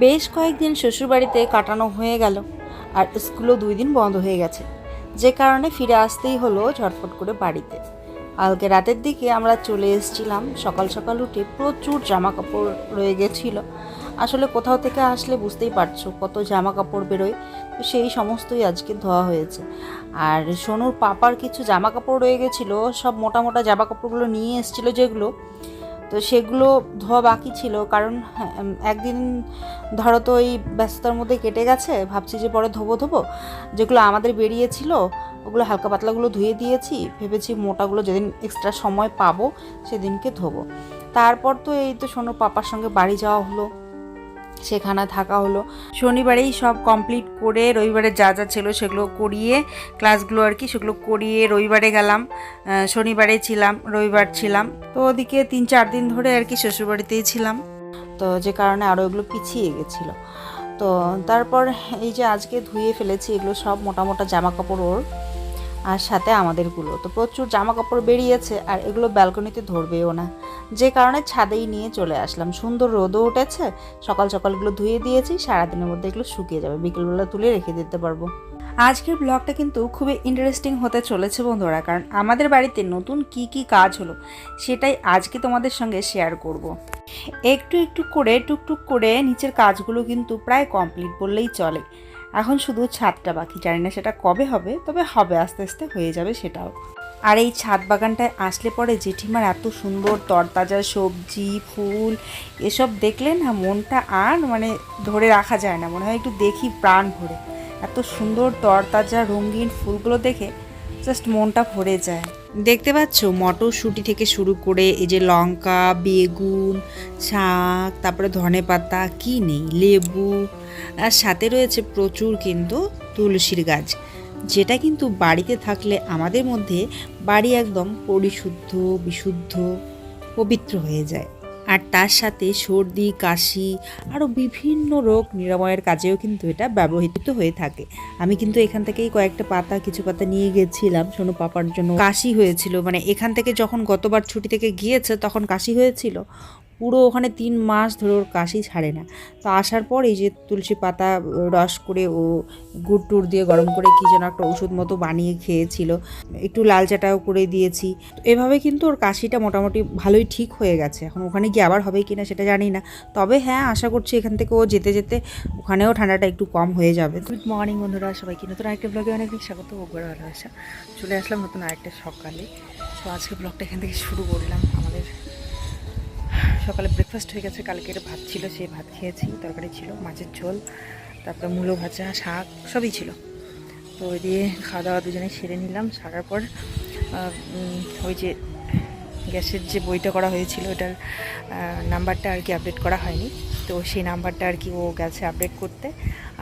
বেশ কয়েকদিন শ্বশুরবাড়িতে কাটানো হয়ে গেল আর স্কুলও দুই দিন বন্ধ হয়ে গেছে। যে কারণে ফিরে আসতেই হলো ঝটফট করে বাড়িতে। কালকে রাতের দিকে আমরা চলে এসেছিলাম। সকাল সকাল উঠে প্রচুর জামা কাপড় রয়ে গেছিল। আসলে কোথাও থেকে আসলে বুঝতেই পারছ কত জামা কাপড় বেরোয়। তো সেই সমস্তই আজকে ধোয়া হয়েছে। আর সোনুর পাপার কিছু জামা কাপড় রয়ে গেছিল। সব মোটা মোটা জামা কাপড়গুলো নিয়ে এসেছিল যেগুলো তো সেগুলো ধোয়া বাকি ছিল কারণ হ্যাঁ, একদিন ধরো তো ওই ব্যস্ততার মধ্যে কেটে গেছে ভাবছি যে পরে ধোবো ধোবো। যেগুলো আমাদের বেরিয়েছিল ওগুলো হালকা পাতলাগুলো ধুয়ে দিয়েছি ভেবেছি মোটাগুলো যেদিন এক্সট্রা সময় পাবো সেদিনকে ধোবো। তারপর তো এই তো শোনো পাপার সঙ্গে বাড়ি যাওয়া হলো। সেখানে থাকা হলো। শনিবারেই সব কমপ্লিট করে রবিবারে যা যা ছিল সেগুলো করিয়ে ক্লাসগুলো আর কি সেগুলো করিয়ে রবিবারে গেলাম। শনিবারে ছিলাম, রবিবার ছিলাম। তো ওদিকে তিন চার দিন ধরে আর কি শ্বশুরবাড়িতেই ছিলাম। তো যে কারণে আরও এগুলো পিছিয়ে গেছিল। তো তারপর এই যে আজকে ধুয়ে ফেলেছি এগুলো সব মোটা মোটা জামা কাপড় ওর। আর সাথে আমাদেরগুলো। তো প্রচুর জামা কাপড় বেরিয়েছে আর এগুলো ব্যালকনিতে ধরবেও না। যে কারণে ছাদেই নিয়ে চলে আসলাম। সুন্দর রোদও উঠেছে, সকাল সকালগুলো ধুয়ে দিয়েছি, সারাদিনের মধ্যে এগুলো শুকিয়ে যাবে। বিকেলবেলা তুলে রেখে দিতে পারব। আজকের ব্লগটা কিন্তু খুবই ইন্টারেস্টিং হতে চলেছে বন্ধুরা, কারণ আমাদের বাড়িতে নতুন কি কি কাজ হলো সেটাই আজকে তোমাদের সঙ্গে শেয়ার করব। একটু একটু করে, টুকটুক করে নিচের কাজগুলো কিন্তু প্রায় কমপ্লিট বললেই চলে। এখন শুধু ছাদটা বাকি। জানি না সেটা কবে হবে, তবে হবে, আস্তে আস্তে হয়ে যাবে সেটাও। আর এই ছাদ বাগানটায় আসলে পরে জেঠিমার এত সুন্দর তরতাজা সবজি, ফুল, এসব দেখলে না মনটা আর মানে ধরে রাখা যায় না। মনে হয় একটু দেখি প্রাণ ভরে। এত সুন্দর তরতাজা, রঙিন ফুলগুলো দেখে জাস্ট মনটা ভরে যায়। দেখতে পাচ্ছ? মটরশুঁটি থেকে শুরু করে এই যে লঙ্কা, বেগুন, শাক, তারপরে ধনে পাতা, কি নেই? লেবু, আর সাথে রয়েছে প্রচুর কিন্তু তুলসীর গাছ, যেটা কিন্তু বাড়িতে থাকলে আমাদের মধ্যে বাড়ি একদম পরিশুদ্ধ, বিশুদ্ধ, পবিত্র হয়ে যায়। আর তার সাথে সর্দি, কাশি আরও বিভিন্ন রোগ নিরাময়ের কাজেও কিন্তু এটা ব্যবহৃত হয়ে থাকে। আমি কিন্তু এখান থেকেই কয়েকটা পাতা, কিছু পাতা নিয়ে গেছিলাম সোনু পাপার জন্য। কাশি হয়েছিল মানে এখান থেকে যখন গতবার ছুটি থেকে গিয়েছে, তখন কাশি হয়েছিল। পুরো ওখানে তিন মাস ধরে ওর কাশি ছাড়ে না। তো আসার পর এই যে তুলসী পাতা রস করে ও গুড় টুড় দিয়ে গরম করে কি যেন একটা ওষুধ মতো বানিয়ে খেয়েছিল। একটু লাল চাটাও করে দিয়েছি। তো এভাবে কিন্তু ওর কাশিটা মোটামুটি ভালোই ঠিক হয়ে গেছে। এখন ওখানে গিয়ে আবার হবে কি না সেটা জানি না। তবে হ্যাঁ আশা করছি এখান থেকে ও যেতে যেতে ওখানেও ঠান্ডাটা একটু কম হয়ে যাবে। গুড মর্নিং বন্ধুরা, সবাইকে নতুন আরেকটা ব্লগে অনেক অনেক স্বাগত ও করে ভালোবাসা চলে আসলাম নতুন আরেকটা সকালে। তো আজকে ব্লগটা এখান থেকে শুরু করলাম আমাদের সকালে ব্রেকফাস্ট হয়ে গেছে কালকের ভাত ছিল, সেই ভাত খেয়েছি, তরকারি ছিল, মাছের ঝোল, তারপরে মূলো ভাজা, শাক, সবই ছিল। তো ওই দিয়ে খাওয়া দাওয়া দুজনে সেরে নিলাম, সারার পর ওই যে গ্যাসের যে বইটা করা হয়েছিল, ওটার নাম্বারটা আর কি আপডেট করা হয়নি। তো সেই নাম্বারটা আর কি ও গেছে আপডেট করতে।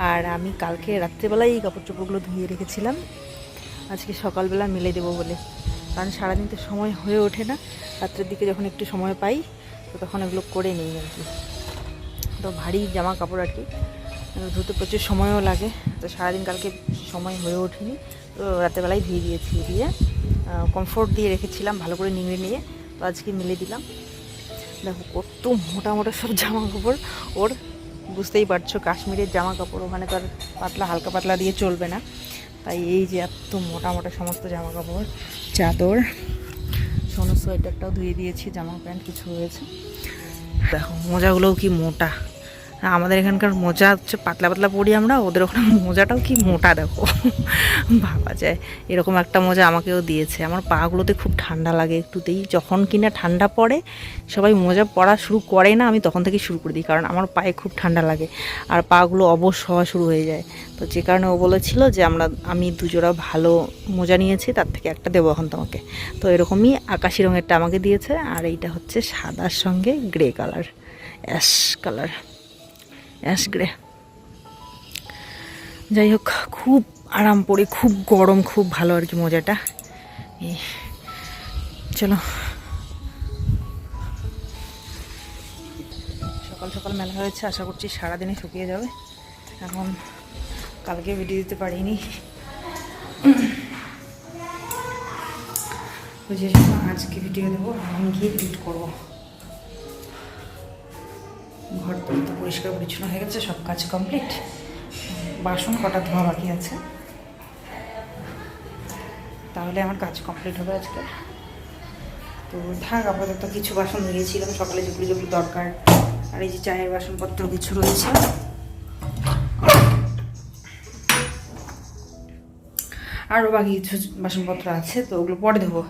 আর আমি কালকে রাত্রেবেলায় এই কাপড় চোপড়গুলো ধুয়ে রেখেছিলাম। আজকে সকালবেলা মেলে দেবো বলে। কারণ সারাদিন তো সময় হয়ে ওঠে না। রাত্রের দিকে যখন একটু সময় পাই তো তখন এগুলো করে নিই আর কি। তো ভারী জামা কাপড় আর কি। ধুতে প্রচুর সময়ও লাগে। তো সারাদিন কালকে সময় হয়ে ওঠেনি। তো রাতেরবেলায় ধুয়ে দিয়েছি দিয়ে কমফোর্ট দিয়ে রেখেছিলাম, ভালো করে নিংড়ে নিয়ে। তো আজকে মিলে দিলাম। দেখো কত মোটা মোটা সব জামা কাপড় ওর বুঝতেই পারছ, কাশ্মীরের জামা কাপড় ওখানে তো আর পাতলা, হালকা পাতলা দিয়ে চলবে না। তাই এই যে এত মোটা মোটা সমস্ত জামা কাপড় চাদর সোয়েটারটাও ধুয়ে দিয়েছি জামা প্যান্ট কিছু হয়েছে দেখো মোজাগুলোও কি মোটা। আমাদের এখানকার মোজা হচ্ছে পাতলা পাতলা পরি আমরা, ওদের ওখানে মোজাটাও কি মোটা দেখো। ভাবা যায়। এরকম একটা মোজা আমাকেও দিয়েছে। আমার পাগুলোতে খুব ঠান্ডা লাগে একটুতেই। যখন কিনা ঠান্ডা পড়ে, সবাই মোজা পড়া শুরু করে না, আমি তখন থেকেই শুরু করে দিই, কারণ আমার পায়ে খুব ঠান্ডা লাগে। আর পাগুলো অবশ হওয়া শুরু হয়ে যায়। তো যে কারণে ও বলেছিল যে আমরা, আমি দুজোড়া ভালো মোজা নিয়েছি, তার থেকে একটা দেবো এখন তোমাকে। তো এরকমই আকাশি রঙেরটা আমাকে দিয়েছে, আর এইটা হচ্ছে সাদার সঙ্গে grey colour, ash colour. Ash grey যাই হোক খুব আরাম পড়ে, খুব গরম, খুব ভালো আর কি মজাটা। চলো। সকাল সকাল মেলা হয়েছে, আশা করছি সারাদিনে শুকিয়ে যাবে। এখন কালকে ভিডিও দিতে পারিনি। বুঝে আজকে ভিডিও দেবো, আমি গিয়ে এডিট করব। তো পরিষ্কার পরিচ্ছন্ন হয়ে গেছে, সব কাজ কমপ্লিট বাসন কটা ধোয়া বাকি আছে। তাহলে আমার কাজ কমপ্লিট হবে আজকে। তো থাক, আপাতত কিছু বাসন ধুয়েছিলাম, সকালে যেগুলো যেগুলো দরকার। আর এই যে চায়ের বাসনপত্র কিছু রয়েছে। আরও বাকি কিছু বাসনপত্র আছে, তো ওগুলো পরে দেবো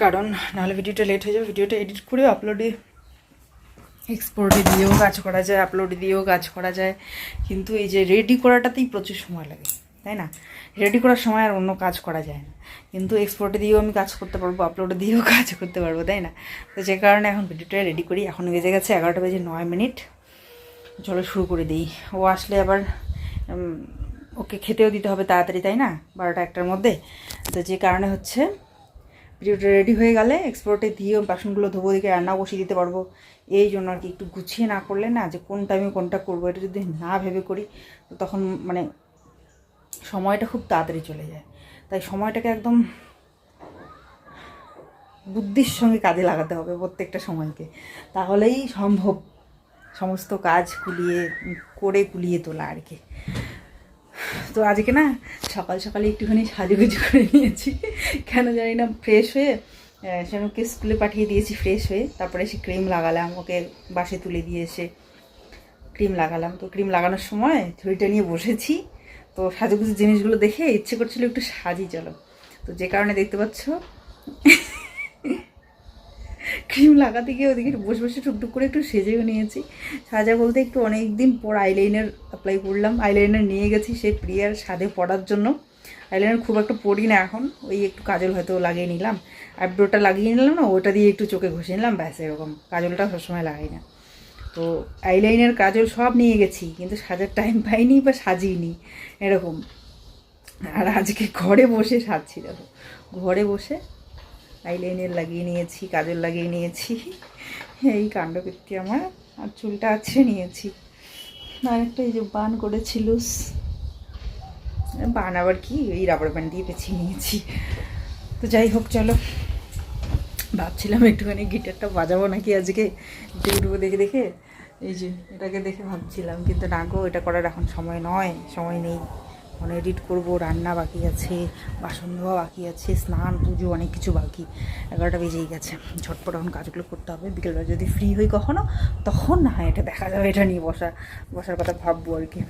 কারণ নাহলে ভিডিওটা লেট হয়ে যাবে, ভিডিওটা এডিট করে আপলোডে এক্সপোর্টে দিয়েও কাজ করা যায় আপলোডে দিয়েও কাজ করা যায়। কিন্তু এই যে রেডি করাটাতেই প্রচুর সময় লাগে, তাই না? রেডি করার সময় আর অন্য কাজ করা যায় না। কিন্তু এক্সপোর্টে দিয়েও আমি কাজ করতে পারব আপলোডে দিয়েও কাজ করতে পারব, তাই না? তো যে কারণে এখন ভিডিওটা রেডি করি। এখন বেজে গেছে এগারোটা বেজে নয় মিনিট। চলো শুরু করে দিই। ও আসলে আবার ওকে খেতেও দিতে হবে তাড়াতাড়ি, তাই না? বারোটা একটার মধ্যে। তো যে কারণে হচ্ছে ভিডিওটা রেডি হয়ে গেলে এক্সপোর্টে দিয়ে বাসনগুলো ধোবো দিকে রান্না বসিয়ে দিতে পারব। এই জন্য আর কি একটু গুছিয়ে না করলে না যে কোন টাইমে কোনটা করব, এটা যদি না ভেবে করি, তো তখন মানে সময়টা খুব তাড়াতাড়ি চলে যায়। তাই সময়টাকে একদম বুদ্ধির সঙ্গে কাজে লাগাতে হবে প্রত্যেকটা সময়কে। তাহলেই সম্ভব। সমস্ত কাজ কুলিয়ে, করে কুলিয়ে তোলা আর কি। তো আজকে না সকাল সকালে একটুখানি সাজুগুজু করে নিয়েছি। কেন জানি না ফ্রেশ হয়ে সেনুকে স্কুলে পাঠিয়ে দিয়েছি ফ্রেশ হয়ে। তারপরে সে ক্রিম লাগালাম, ওকে বাসে তুলে দিয়ে এসে ক্রিম লাগালাম। তো ক্রিম লাগানোর সময় ছুরিটা নিয়ে বসেছি। তো সাজুগুজু জিনিসগুলো দেখে ইচ্ছে করছিল একটু সাজি, চলো। তো যে কারণে দেখতে পাচ্ছ ক্রিম লাগাতে গিয়ে ওদিকে বসে বসে টুকটুক করে একটু সেজেও নিয়েছি। সাজা বলতে একটু অনেক দিন পর আইলাইনার অ্যাপ্লাই করলাম। আইলাইনার নিয়ে গেছি সেই প্রিয়ার সাদে পড়ার জন্য। আইলাইনার খুব একটা পড়ি না এখন, ওই একটু কাজল হয়তো লাগিয়ে নিলাম। আইব্রোটা লাগিয়ে নিলাম না, ওটা দিয়ে একটু চোখে ঘষে নিলাম, ব্যাস এরকম। কাজলটা সবসময় লাগাই না। তো আইলাইনার কাজল সব নিয়ে গেছি, কিন্তু সাজার টাইম পাইনি বা সাজিয়েনি এরকম। আর আজকে ঘরে বসে সাজছি, দেখো। ঘরে বসে আইলাইনার লাগিয়ে নিয়েছি, কাজল লাগিয়ে নিয়েছি। এই কাণ্ডকীর্তি আমার, আর চুলটা আছে নিয়েছি। আর একটা এই যে বান করেছিল বান আবার কি? এই রাবার ব্যান্ড দিয়ে পেঁচিয়ে নিয়েছি। তো যাই হোক, চলো। ভাবছিলাম একটুখানি গিটারটা বাজাবো নাকি আজকে ইউটিউবে দেখে দেখে। এই যে এটাকে দেখে ভাবছিলাম, কিন্তু না গো, এটা করার এখন সময় নয়, সময় নেই। মানে এডিট করব, রান্না বাকি আছে, বাসন ধোয়া বাকি আছে, স্নান, পুজো অনেক কিছু বাকি। এগারোটা বেজেই গেছে, ঝটপট এখন কাজগুলো করতে হবে। বিকেলবেলা যদি ফ্রি হই কখনো, তখন না হয় এটা দেখা যাবে, এটা নিয়ে বসা, বসার কথা ভাববো আর কি।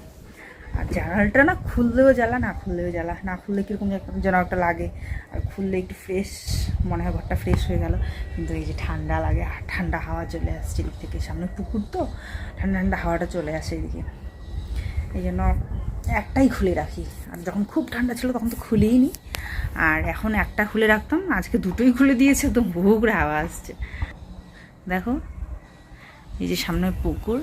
আর জানালাটা না খুললেও জ্বালা, না খুললেও জ্বালা। না খুললে কীরকম যেন একটা লাগে। আর খুললে একটু ফ্রেশ মনে হয় ঘরটা ফ্রেশ হয়ে গেল। কিন্তু এই যে ঠান্ডা লাগে, আর ঠান্ডা হাওয়া চলে আসছে এদিক থেকে। সামনে পুকুর তো, ঠান্ডা ঠান্ডা হাওয়াটা চলে আসে এদিকে। এই জন্য একটাই খুলে রাখি। আর যখন খুব ঠান্ডা ছিল তখন তো খুলেই নি আর এখন একটা খুলে রাখতাম, আজকে দুটোই খুলে দিয়েছে একদম বহু হাওয়া আসছে। দেখো, এই যে সামনে পুকুর।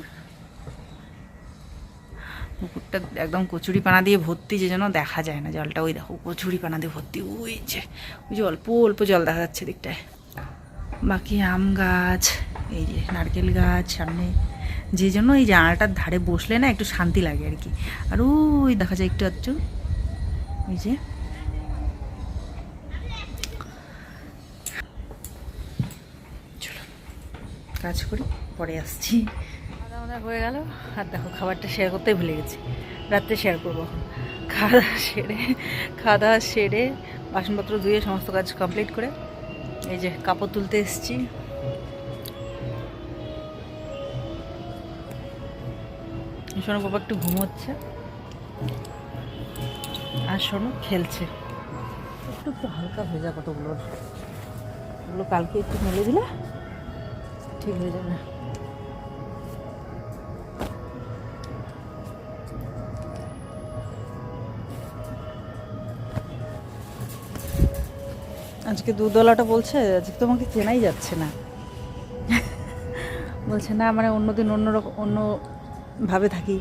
পুকুরটা একদম কচুরি পানা দিয়ে ভর্তি যে যেন দেখা যায় না জলটা। ওই দেখো, কচুরি পানা দিয়ে ভর্তি। ওই যে ওই যে অল্প অল্প জল দেখা যাচ্ছে দিকটায় বাকি আম গাছ, এই যে নারকেল গাছ, সামনে যে জন্য এই জানালাটার ধারে বসলে না একটু শান্তি লাগে আর কি। আর ওই দেখা যায় একটু একটু ওই যে। চলো, কাজ করি, পরে আসছি। খাওয়া হয়ে গেল, আর দেখো খাবারটা শেয়ার করতে ভুলে গেছি। রাত্রে শেয়ার করব খাওয়া দাওয়া সেরে খাওয়া দাওয়া সেরে বাসনপত্র ধুয়ে সমস্ত কাজ কমপ্লিট করে এই যে কাপড় তুলতে এসেছি। শোনো বাবা একটু ঘুমোচ্ছে। আর শোনো খেলছে। একটু একটু হালকা হয়ে ভেজা কতগুলোর ওগুলো কালকে একটু মেলে দিলে ঠিক হয়ে যাবে। আজকে দুধওয়ালাটা বলছে, আজকে তোমাকে চেনাই যাচ্ছে না। বলছে, না মানে অন্যদিন অন্যরকম, অন্য অন্যভাবে থাকি।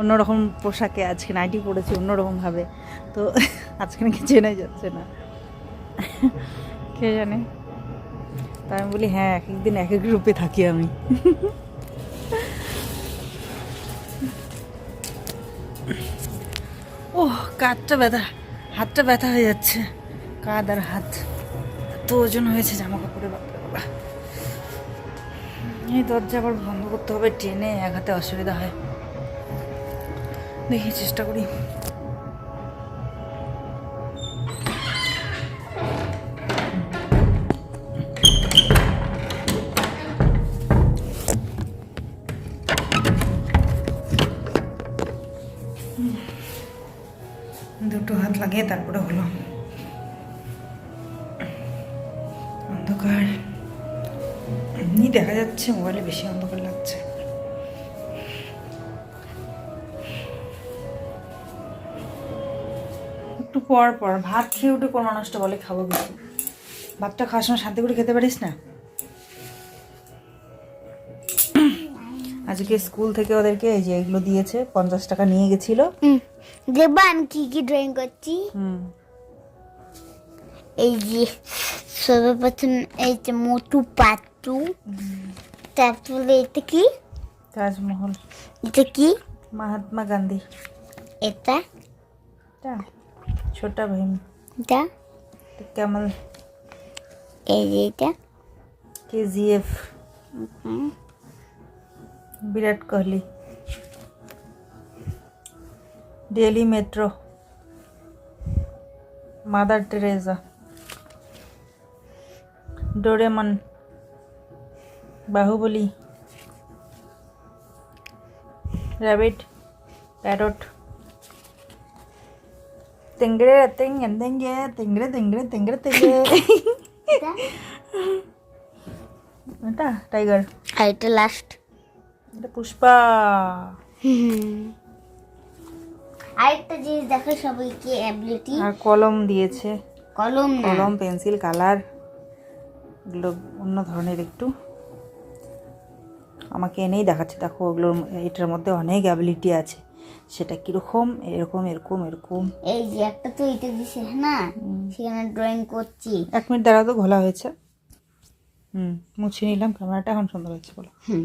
অন্যরকম পোশাকে আজকে নাইটি পরেছি অন্যরকমভাবে তো আজকে নাকি চেনাই যাচ্ছে না। কে জানে? তাই আমি বলি হ্যাঁ এক একদিন এক এক রূপে থাকি আমি। ও কাঁধটা ব্যথা, হাতটা ব্যথা হয়ে যাচ্ছে। কাঁধ আর হাত, এত ওজন হয়েছে জামা কাপড়ে বাপরে বাবা। এই দরজা আবার বন্ধ করতে হবে, ট্রেনে এক হাতে অসুবিধা হয়। দেখি, চেষ্টা করি। দুটো হাত লাগিয়ে তারপরে হলো। যাচ্ছে মোবাইলে বেশি অন্ধকার লাগছে। একটু পর পর ভাত খেয়ে উঠে কোন মানুষটা বলে খাব বেশি ভাতটা খাওয়ার সময় শান্তি করে খেতে পারিস না? আজকে স্কুল থেকে ওদেরকে এই যে এগুলো দিয়েছে পঞ্চাশ টাকা নিয়ে গেছিল। দেখবা আমি কি কি ড্রয়িং করছি? এই যে সর্বপ্রথম এই যে মোটু পাতু তারপরে এটা কি তাজমহল এটা কি মহাত্মা গান্ধী এটা এটা ছোটা ভীম এটা ক্যামেল এই যে এটা KGF Virat Kohli Delhi metro mother Teresa Doraemon Baahubali rabbit parrot তেঙ্গড়ে তেঙ্গে তেঙ্গে তেঙ্গড়ে তেঙ্গড়ে তেঙ্গড়ে তেঙ্গে এটা টাইগার আর এটা লাস্ট এটা পুষ্পা। আরেকটা জিনিস দেখো সবাইকে অ্যাবিলিটি আর কলম দিয়েছে। কলম কলম পেন্সিল কালার এগুলো অন্য ধরনের একটু। আমাকে এনেই দেখাচ্ছে। দেখো ওগুলোর এটার মধ্যে অনেক অ্যাবিলিটি আছে। সেটা কীরকম? এরকম এরকম এরকম। এই যে একটা তো এটা দিছে না? সেখানে ড্রয়িং করছি। এক মিনিট দাঁড়াও তো ঘোলা হয়েছে। হুম মুছে নিলাম ক্যামেরাটা এখন সুন্দর হয়েছে বলো। হুম।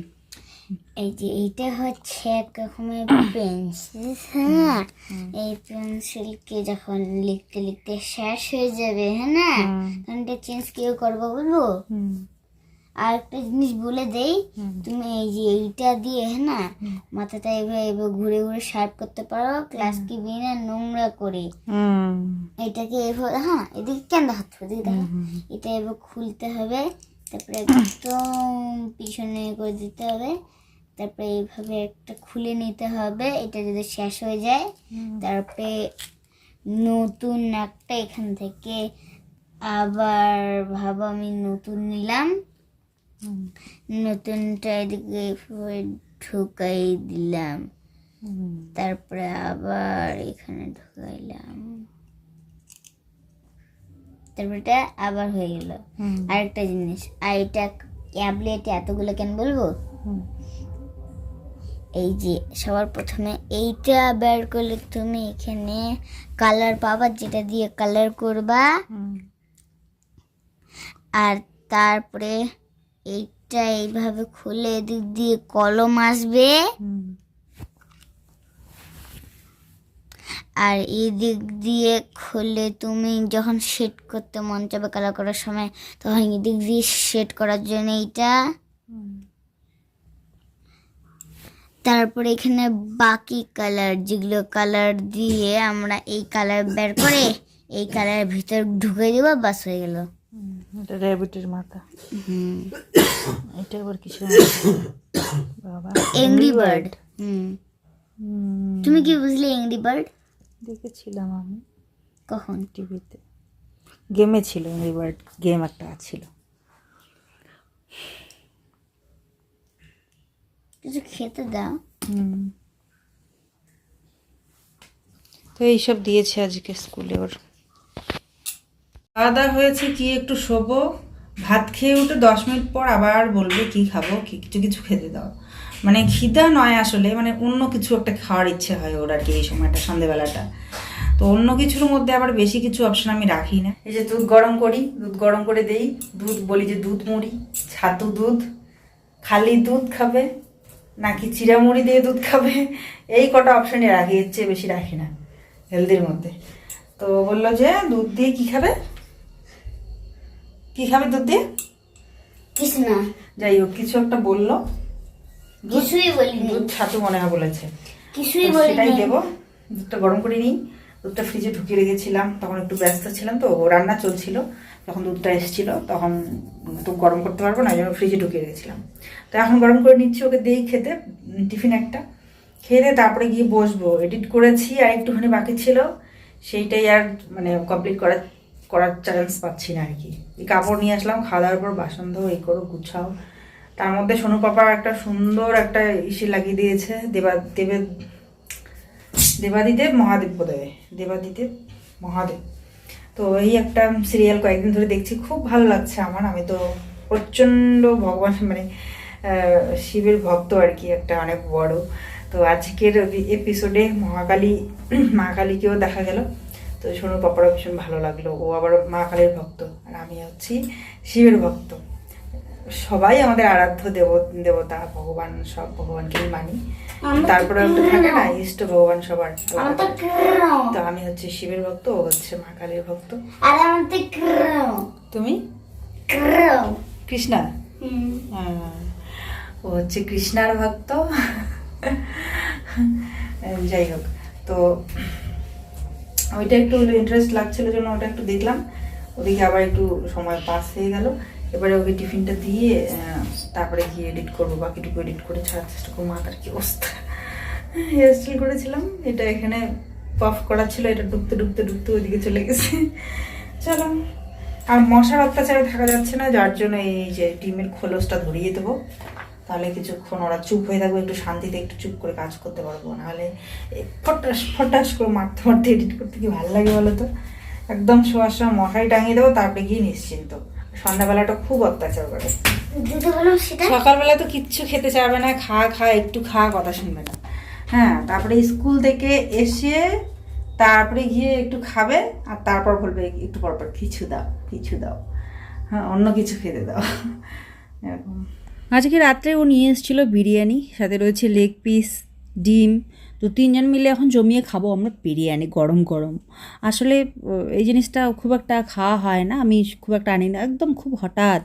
এই যে এইটা হচ্ছে এক রকমের পেন্সিল হ্যাঁ? এই পেন্সিলকে যখন লিখতে লিখতে শেষ হয়ে যাবে হ্যাঁ? না তখন এটা চেঞ্জ কেউ করব বলব হুম। আর একটা জিনিস বলে দেই তুমি এই যে এইটা দিয়ে হ্যাঁ না মাথাটা এভাবে এভাবে ঘুরে ঘুরে শার্প করতে পারো ক্লাস কি বিনা নোংরা করে। এটাকে এভাবে হ্যাঁ এদিকে কেন দেখাচ্ছ এদিকে দেখো এটা এভাবে খুলতে হবে তারপরে একদম পিছনে করে দিতে হবে তারপরে এইভাবে একটা খুলে নিতে হবে এটা যদি শেষ হয়ে যায়। তারপরে নতুন একটা এখান থেকে আবার ভাবো আমি নতুন নিলাম। নতুনটা এদিকে ঢুকাই দিলাম। তারপরে আবার এখানে ঢুকাইলাম। তারপরে এটা আবার হয়ে গেল। আরেকটা জিনিস আর এটা ট্যাবলেট এতগুলো কেন বলব? এই যে সবার প্রথমে এইটা বের করলে তুমি এখানে কালার পাবা যেটা দিয়ে কালার করবা। আর তারপরে এইটা এইভাবে খুলে এদিক দিয়ে কলম আসবে। আর এদিক দিয়ে খুলে তুমি যখন সেট করতে মন চাবে কালার করার সময়, তখন এদিক দিয়ে সেট করার জন্য এইটা। তারপরে এখানে বাকি কালার যেগুলো কালার দিয়ে আমরা এই কালার বের করে এই কালারের ভিতর ঢুকে দেবো বাস হয়ে গেল। এটা র্যাবিটের মাথা। হুম। এটা আবার কিসের বাবা। বার্ড হুম। হুম। তুমি কি বুঝলে এংরি বার্ড দেখেছিলাম আমি। কখন? টিভিতে। গেমে ছিল এবার গেম একটা ছিল। কিছু খেতে দাও। হুম। তো এইসব দিয়েছে আজকে স্কুলে ওর। খাওয়া দাওয়া হয়েছে, কি একটু শোবো? ভাত খেয়ে উঠে দশ মিনিট পর আবার বলবে, কি খাব? কি কিছু কিছু খেতে দাও। মানে খিদা নয় আসলে মানে অন্য কিছু একটা খাওয়ার ইচ্ছে হয় ওর আর কি এই সময়টা, সন্ধেবেলাটা। তো অন্য কিছুর মধ্যে আবার বেশি কিছু অপশন আমি রাখি না। এই যে দুধ গরম করি, দুধ গরম করে দেই, দুধ বলি যে দুধ মুড়ি, ছাতু দুধ, খালি দুধ খাবে, নাকি চিরা মুড়ি দিয়ে দুধ খাবে? এই কটা অপশনই রাখি, এর চেয়ে বেশি রাখি না হেলদির মধ্যে। তো বলল যে, দুধ দিয়ে কি খাবে? কি খাবে দুধ? দিয়ে কিছু না যাই হোক কিছু একটা বলল। কিছুই বলিনি। দুধ ছাতু মনে হয় বলেছে। কিছুই তো সেটাই বলিনি দেবো। দুধটা গরম করে নিই। দুধটা ফ্রিজে ঢুকিয়ে রেখেছিলাম। তখন একটু ব্যস্ত ছিলাম তো রান্না চলছিল। যখন দুধটা এসেছিল তখন তো গরম করতে পারব না জন্য ফ্রিজে ঢুকিয়ে রেখেছিলাম। তো এখন গরম করে নিচ্ছি ওকে দিই খেতে টিফিন একটা। খেয়ে দিয়ে তারপরে গিয়ে বসবো। এডিট করেছি আর একটুখানি বাকি ছিল। সেইটাই আর মানে কমপ্লিট করার করার চান্স পাচ্ছি না আর কি কাপড় নিয়ে আসলাম, খাওয়া পর বাসন ধো এই করো, গুছাও। তার মধ্যে সোনু পাপার একটা সুন্দর একটা ইসে লাগিয়ে দিয়েছে, দেবা দেবের দেবাদিদেব মহাদেব বোধহয় দেবাদিদেব মহাদেব। তো এই একটা সিরিয়াল কয়েকদিন ধরে দেখছি, খুব ভালো লাগছে আমার। আমি তো প্রচণ্ড ভগবান মানে শিবের ভক্ত আর কি একটা, অনেক বড়। তো আজকের এপিসোডে মহাকালী মা কালীকেও দেখা গেল। তো সোনু পাপারও ভীষণ ভালো লাগল। ও আবার মা কালীর ভক্ত আর আমি হচ্ছি শিবের ভক্ত। সবাই আমাদের আরাধ্য দেব দেবতা ভগবান সব ভগবানকেই মানি। তারপরে একটা থাকে না ইষ্ট ভগবান সবার। তো আমি হচ্ছে শিবের ভক্ত ও হচ্ছে মা কালীর ভক্ত তুমি? কৃষ্ণা? হুম। ও হচ্ছে কৃষ্ণার ভক্ত। যাই হোক তো ওইটা একটু ইন্টারেস্ট লাগছিল জন্য ওটা একটু দেখলাম। ওদিকে আবার একটু সময় পাস হয়ে গেল। এবারে ওকে টিফিনটা দিয়ে তারপরে গিয়ে এডিট করব, বাকিটুকু এডিট করে ছাড়ার চেষ্টা করব। মাথার কি অবস্থা? হেয়ার স্টাইল করেছিলাম। এটা এখানে পফ করা ছিল, এটা ডুবতে ডুবতে ডুবতে ওইদিকে চলে গেছে। চলো, আর মশার অত্যাচারে থাকা যাচ্ছে না, যার জন্য এই যে ডিমের খোলসটা ধরিয়ে দেবো। তাহলে কিছুক্ষণ ওরা চুপ হয়ে থাকবে একটু শান্তিতে একটু চুপ করে কাজ করতে পারব। নাহলে ফটাস ফটাস করে মারতে মারতে এডিট করতে কি ভালো লাগে বলো তো? একদম শোয়ার সময় মশারি টাঙিয়ে দেবো তারপরে গিয়ে নিশ্চিন্ত। সন্ধ্যাবেলাটা খুব অত্যাচার করে। সকালবেলা তো কিচ্ছু খেতে চাবে না খা খা একটু খা কথা শুনবে না। হ্যাঁ তারপরে স্কুল থেকে এসে তারপরে গিয়ে একটু খাবে আর তারপর বলবে একটু পর পর কিছু দাও কিছু দাও। হ্যাঁ অন্য কিছু খেতে দাও। এরকম। আজকে রাত্রে ও নিয়ে এসেছিল বিরিয়ানি, সাথে রয়েছে লেগ পিস ডিম। তো তিনজন মিলে এখন জমিয়ে খাব আমরা বিরিয়ানি, গরম গরম। আসলে এই জিনিসটা খুব একটা খাওয়া হয় না, আমি খুব একটা আনি না, একদম খুব হঠাৎ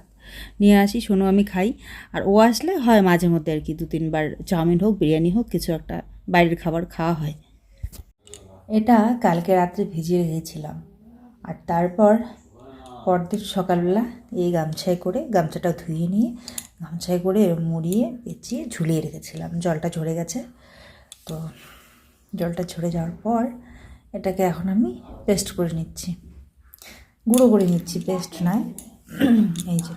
নিয়ে আসি শোনো আমি খাই। আর ও আসলে হয় মাঝে মধ্যে আর কি, দু তিনবার চাউমিন হোক, বিরিয়ানি হোক, কিছু একটা বাইরের খাবার খাওয়া হয়। এটা কালকে রাত্রে ভিজিয়ে রেখেছিলাম। আর তারপর পরদিন সকালবেলা এই গামছায় করে, গামছাটা ধুয়ে নিয়ে গামছায় করে মুড়িয়ে, পেঁচিয়ে, ঝুলিয়ে রেখেছিলাম। জলটা ঝরে গেছে। তো জলটা ঝরে যাওয়ার পর এটাকে এখন আমি পেস্ট করে নিচ্ছি। গুঁড়ো করে নিচ্ছি, পেস্ট নয়। এই যে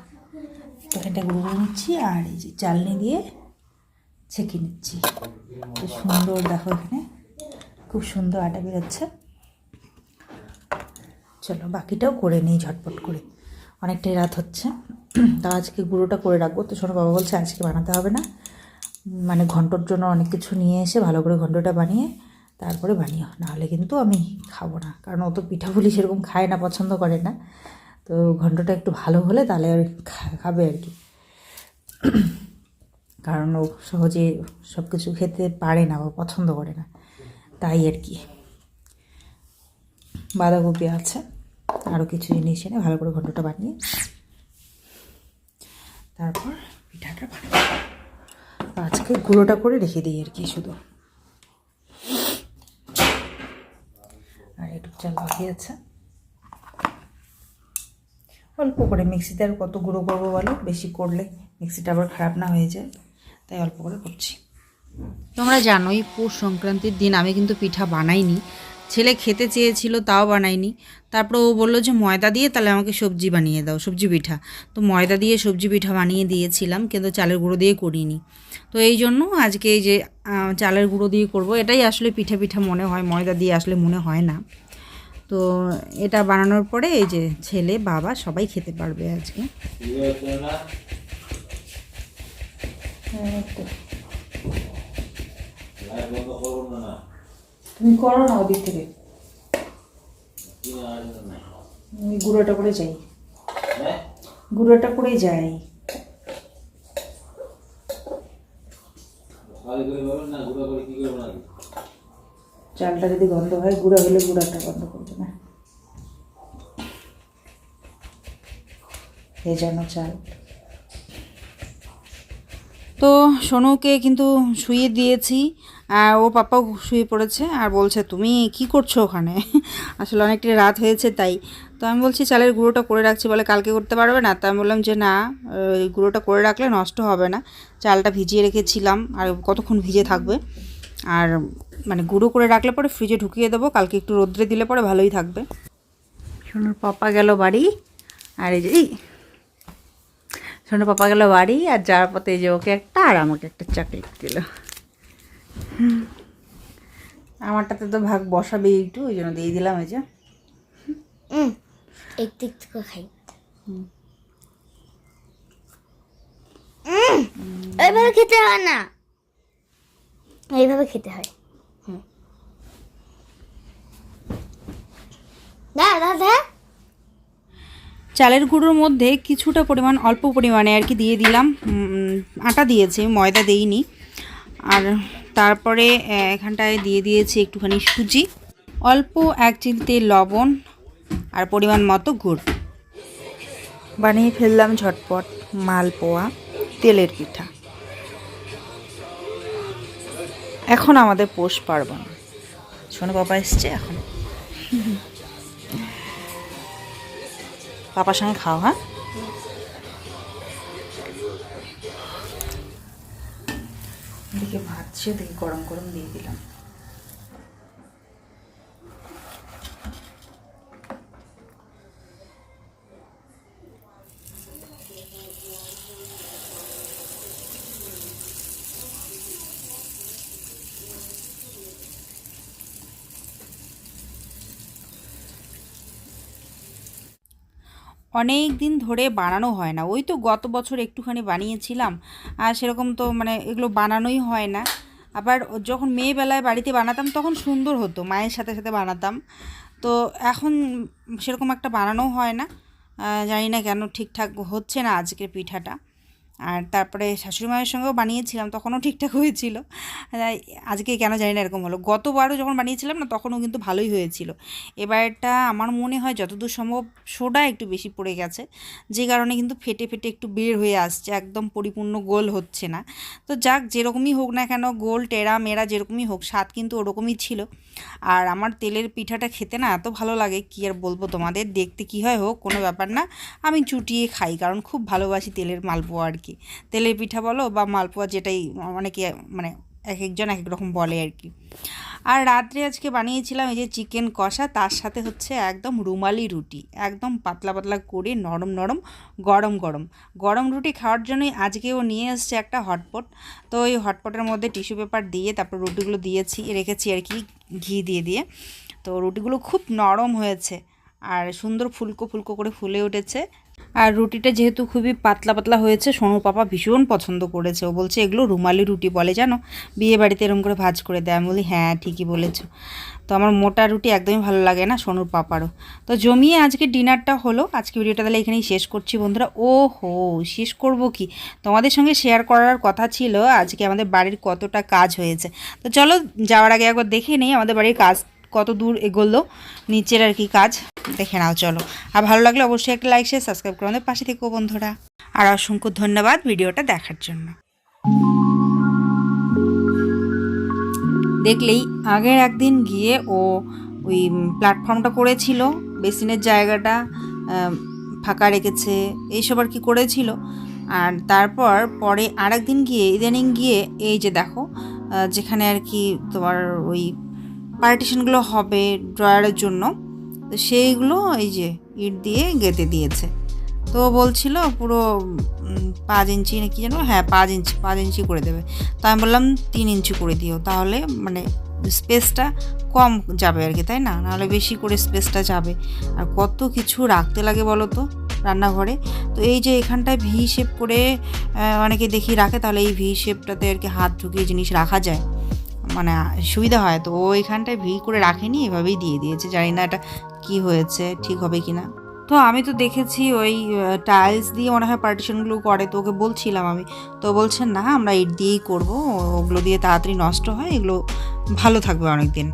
তো এটা গুঁড়ো করে নিচ্ছি আর এই যে চালনি দিয়ে ছেঁকে নিচ্ছি। তো সুন্দর, দেখো এখানে খুব সুন্দর আটা বেরোচ্ছে। চলো বাকিটাও করে নিই ঝটপট করে। অনেকটাই রাত হচ্ছে। তা আজকে গুঁড়োটা করে রাখব। তো শোনো, বাবা বলছে আজকে বানাতে হবে না। মানে ঘন্টর জন্য অনেক কিছু নিয়ে এসে ভালো করে ঘন্টটা বানিয়ে তারপরে বানিও। নাহলে কিন্তু আমি খাব না। কারণ ও তো পিঠাপুলি সেরকম খায় না, পছন্দ করে না। তো ঘন্টটা একটু ভালো হলে তাহলে আর খাবে আর কি। কারণ ও সহজে সব কিছু খেতে পারে না বা পছন্দ করে না। তাই আর কি। বাঁধাকপি আছে। আরও কিছু জিনিস এনে ভালো করে ঘন্টটা বানিয়ে তারপর পিঠাটা বানাবো। আজকে গুঁড়োটা করে রেখে দিই আর কি শুধু। আর একটু চাল বাকি আছে। অল্প করে মিক্সিতে আর কত গুঁড়ো করব বলো? বেশি করলে মিক্সিটা আবার খারাপ না হয়ে যায়। তাই অল্প করে করছি। তোমরা জানোই, পৌষ সংক্রান্তির দিন আমি কিন্তু পিঠা বানাইনি। ছেলে খেতে চেয়েছিল, তাও বানাইনি তারপর ও বলল যে, ময়দা দিয়ে তাহলে আমাকে সবজি বানিয়ে দাও, সবজি পিঠা। তো ময়দা দিয়ে সবজি পিঠা বানিয়ে দিয়েছিলাম, কিন্তু চালের গুঁড়ো দিয়ে করিনি। তো এই জন্য আজকে এই যে চালের গুঁড়ো দিয়ে করব, এটাই আসলে পিঠা পিঠা মনে হয়, ময়দা দিয়ে আসলে মনে হয় না। তো এটা বানানোর পরে এই যে ছেলে, বাবা সবাই খেতে পারবে আজকে। তুমি করো না ওদিক থেকে। আমি গুঁড়োটা করে যাই। গুঁড়োটা করে যাই। চালটা যদি গন্ধ হয়, গুঁড়া হলে গুঁড়াটা গন্ধ করবে না। ভেজানো চাল। তো সোনুকে কিন্তু শুয়ে দিয়েছি, আর ও পাপাও শুয়ে পড়েছে আর বলছে, তুমি কি করছ ওখানে? আসলে অনেকটা রাত হয়েছে তাই। তো আমি বলছি, চালের গুঁড়োটা করে রাখছি বলে কালকে করতে পারবে না? তো আমি বললাম যে, না গুঁড়োটা করে রাখলে নষ্ট হবে না। চালটা ভিজিয়ে রেখেছিলাম, আর কতক্ষণ ভিজে থাকবে? আর মানে গুঁড়ো করে রাখলে পরে ফ্রিজে ঢুকিয়ে দেবো, কালকে একটু রোদ্রে দিলে পরে ভালোই থাকবে। সোনুর পাপা গেল বাড়ি, আর এই যে সোনুর পাপা গেল বাড়ি আর যাওয়ার পথে যে ওকে একটা আর আমাকে একটা চকলেট দিল। আমারটাতে তো ভাগ বসাবে একটু ওই জন্য দিয়ে দিলাম এই যে। হুম একটু একটু খাই। এইভাবে খেতে হয় না। এইভাবে খেতে হয়। দা দা দা। চালের গুঁড়োর মধ্যে কিছুটা পরিমাণ, অল্প পরিমাণে আর কি দিয়ে দিলাম। আটা দিয়েছি, ময়দা দেইনি। আর তারপরে এখানটায় দিয়ে দিয়েছি একটুখানি সুজি, অল্প এক চিমটে লবণ আর পরিমাণ মতো গুড়। বানিয়ে ফেললাম ঝটপট মালপোয়া, তেলের পিঠা। এখন আমাদের পোষ পার্বণ। শোনো বাবা এসছে এখন। পাপার সঙ্গে খাও হ্যাঁ? এদিকে সে দেখি গরম গরম দিয়ে দিলাম। অনেক দিন ধরে বানানো হয় না। ওই তো গত বছর একটুখানি বানিয়েছিলাম, আর সেরকম তো মানে এগুলো বানানোই হয় না। আবার যখন মেয়েবেলায় বাড়িতে বানাতাম তখন সুন্দর হতো, মায়ের সাথে সাথে বানাতাম। তো এখন সেরকম একটা বানানো হয় না। জানি না কেন ঠিকঠাক হচ্ছে না আজকের পিঠাটা। আর তারপরে শাশুড়ি মায়ের সঙ্গেও বানিয়েছিলাম, তখনও ঠিকঠাক হয়েছিল। আজকে কেন জানি না এরকম হলো। গতবারও যখন বানিয়েছিলাম না, তখনও কিন্তু ভালোই হয়েছিল। এবারটা আমার মনে হয় যতদূর সম্ভব সোডা একটু বেশি পড়ে গেছে, যে কারণে কিন্তু ফেটে ফেটে একটু বের হয়ে আসছে, একদম পরিপূর্ণ গোল হচ্ছে না। তো যাক, যেরকমই হোক না কেন, গোল, টেরা, মেরা যেরকমই হোক, স্বাদ কিন্তু ওরকমই ছিল। আর আমার তেলের পিঠাটা খেতে না এত ভালো লাগে, কি আর বলব তোমাদের, দেখতে কি হয় হোক, কোনো ব্যাপার না। আমি চুটিয়ে খাই, কারণ খুব ভালোবাসি তেলের মালপোয়া আর কি। তেলের পিঠা বলো বা মালপোয়া যেটাই, অনেকে মানে এক একজন এক এক রকম বলে আর কি। আর রাত্রে আজকে বানিয়েছিলাম এই যে চিকেন কষা, তার সাথে হচ্ছে একদম রুমালি রুটি। একদম পাতলা পাতলা করে নরম নরম গরম গরম। গরম রুটি খাওয়ার জন্যই আজকেও নিয়ে এসছে একটা হটপট। তো ওই হটপটের মধ্যে টিস্যু পেপার দিয়ে, তারপর রুটিগুলো দিয়েছি, রেখেছি আর কি ঘি দিয়ে দিয়ে। তো রুটিগুলো খুব নরম হয়েছে। আর সুন্দর ফুলকো ফুলকো করে ফুলে উঠেছে। আর রুটিটা যেহেতু খুবই পাতলা পাতলা হয়েছে, সোনুর পাপা ভীষণ পছন্দ করেছে। ও বলছে, এগুলো রুমালি রুটি বলে জানো? বিয়ে বাড়িতে এরকম করে ভাজ করে দেয়। আমি বলি হ্যাঁ ঠিকই বলেছ। তো আমার মোটা রুটি একদমই ভালো লাগে না সোনুর পাপারও। তো জমিয়ে আজকে ডিনারটা হলো। আজকে ভিডিওটা তাহলে এখানেই শেষ করছি বন্ধুরা। ও হো শেষ করব কি? তোমাদের সঙ্গে শেয়ার করার কথা ছিল, আজকে আমাদের বাড়ির কতটা কাজ হয়েছে। তো চলো, যাওয়ার আগে একবার দেখে নেই আমাদের বাড়ির কাজ কত দূর এগোলো নিচের আর কি কাজ, দেখে নাও, চলো। আর ভালো লাগলে অবশ্যই একটা লাইক শেয়ার সাবস্ক্রাইব করে আমাদের পাশে থেকো, বন্ধুরা। আর অসংখ্য ধন্যবাদ ভিডিওটা দেখার জন্য। দেখলেই আগের একদিন গিয়ে ও ওই প্ল্যাটফর্মটা করেছিল বেসিনের জায়গাটা ফাঁকা রেখেছে, এইসব আর কি করেছিল। আর তারপর পরে আর একদিন গিয়ে, ইদানিং গিয়ে, এই যে দেখো যেখানে আর কি তোমার ওই পার্টিশনগুলো হবে ড্রয়ারের জন্য, তো সেইগুলো এই যে ইট দিয়ে গেঁথে দিয়েছে। তো বলছিল পুরো পাঁচ ইঞ্চি না কি জানো হ্যাঁ পাঁচ ইঞ্চি পাঁচ ইঞ্চি করে দেবে। তো আমি বললাম, তিন ইঞ্চি করে দিও, তাহলে মানে স্পেসটা কম যাবে আর কি, তাই না? নাহলে বেশি করে স্পেসটা যাবে। আর কত কিছু রাখতে লাগে বলো তো রান্নাঘরে? তো এই যে এখানটায় ভি শেপ করে অনেকে দেখি রাখে, তাহলে এই ভি শেপটাতে আর কি হাত ঢুকিয়ে জিনিস রাখা যায়। মানে সুবিধা হয়। তো ও এখানটায় ভিড় করে রাখেনি, এভাবেই দিয়ে দিয়েছে। জানি না এটা কী হয়েছে, ঠিক হবে কি না তো আমি তো দেখেছি ওই টাইলস দিয়ে মনে হয় পার্টিশনগুলো করে। তো ওকে বলছিলাম আমি, তো বলছেন না, আমরা ইট দিয়েই করব। ওগুলো দিয়ে তাড়াতাড়ি নষ্ট হয়, এগুলো ভালো থাকবে অনেক দিন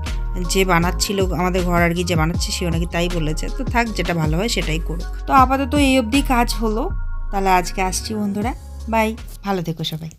যে বানাচ্ছিল, আমাদের ঘর আর কি যে বানাচ্ছে সে নাকি তাই বলেছে। তো থাক, যেটা ভালো হয় সেটাই করুক। তো আপাতত এই অবধি কাজ হলো। তাহলে আজকে আসছি বন্ধুরা। বাই। ভালো থেকো সবাই।